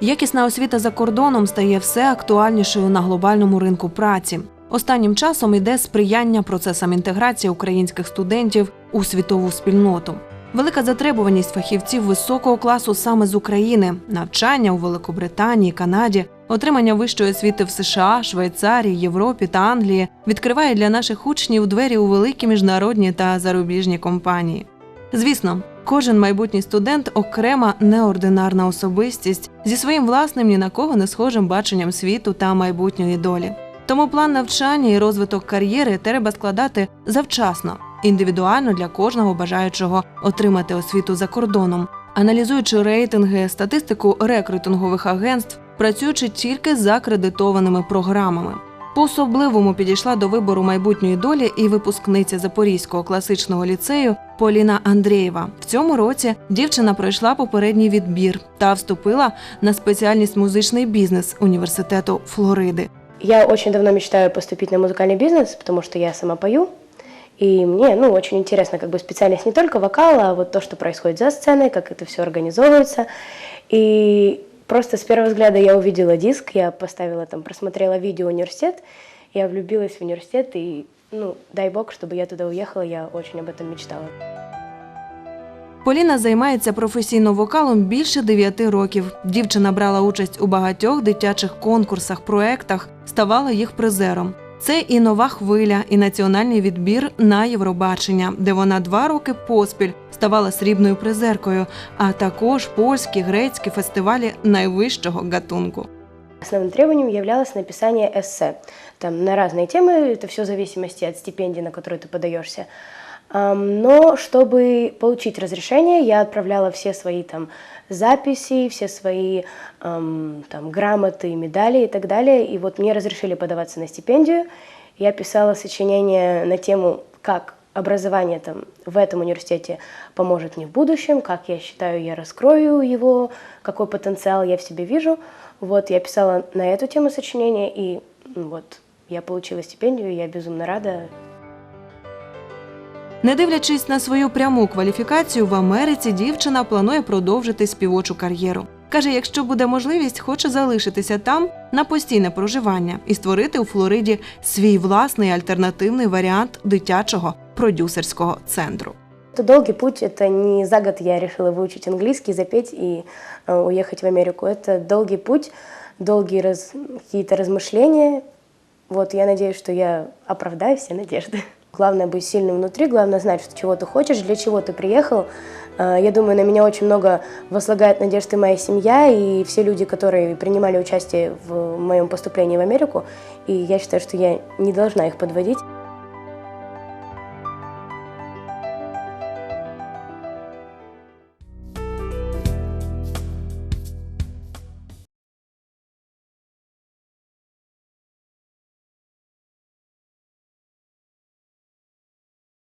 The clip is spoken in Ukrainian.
Якісна освіта за кордоном стає все актуальнішою на глобальному ринку праці. Останнім часом йде сприяння процесам інтеграції українських студентів у світову спільноту. Велика затребуваність фахівців високого класу саме з України, навчання у Великобританії, Канаді, отримання вищої освіти в США, Швейцарії, Європі та Англії відкриває для наших учнів двері у великі міжнародні та зарубіжні компанії. Звісно, кожен майбутній студент окрема неординарна особистість зі своїм власним ні на кого не схожим баченням світу та майбутньої долі. Тому план навчання і розвиток кар'єри треба складати завчасно, індивідуально для кожного бажаючого отримати освіту за кордоном, аналізуючи рейтинги, статистику рекрутингових агентств, працюючи тільки з акредитованими програмами. По-особливому підійшла до вибору майбутньої долі і випускниця Запорізького класичного ліцею Поліна Андрієва. В цьому році дівчина пройшла попередній відбір та вступила на спеціальність музичний бізнес університету Флориди. Я очень давно мечтаю поступить на музыкальный бизнес, потому что я сама пою. И мне, ну, очень интересно, как бы специальность не только вокала, а вот то, что происходит за сценой, как это все организовывается. И просто с первого взгляда я увидела диск, я поставила там, просмотрела видео университет, я влюбилась в университет, и, ну, дай бог, чтобы я туда уехала, я очень об этом мечтала. Поліна займається професійно вокалом більше дев'яти років. Дівчина брала участь у багатьох дитячих конкурсах, проектах, ставала їх призером. Це і нова хвиля, і національний відбір на Євробачення, де вона два роки поспіль ставала срібною призеркою, а також польські, грецькі фестивалі найвищого гатунку. Основным требованием являлось написание эссе. Там на разные темы, это все в зависимости от стипендии, на которую ты подаешься. Но чтобы получить разрешение, я отправляла все свои там записи, все свои ам, там грамоты, медали и так далее. И вот мне разрешили подаваться на стипендию. Я писала сочинение на тему, как образование там в этом университете поможет мне в будущем, как я считаю, я раскрою его, какой потенциал я в себе вижу. Вот я писала на эту тему сочинение, и вот я получила стипендию, я безумно рада. Не дивлячись на свою пряму кваліфікацію, в Америці дівчина планує продовжити співочу кар'єру. Каже, якщо буде можливість, хоче залишитися там на постійне проживання і створити у Флориді свій власний альтернативний варіант дитячого продюсерського центру. Это долгий путь, это не за год я решила выучить английский, запеть и э, уехать в Америку. Это долгий путь, долгие раз, какие-то размышления. Вот я надеюсь, что я оправдаю все надежды. Главное быть сильным внутри, главное знать, что чего ты хочешь, для чего ты приехал. Э, Я думаю, на меня очень много возлагает надежды моя семья и все люди, которые принимали участие в моем поступлении в Америку. И я считаю, что я не должна их подводить.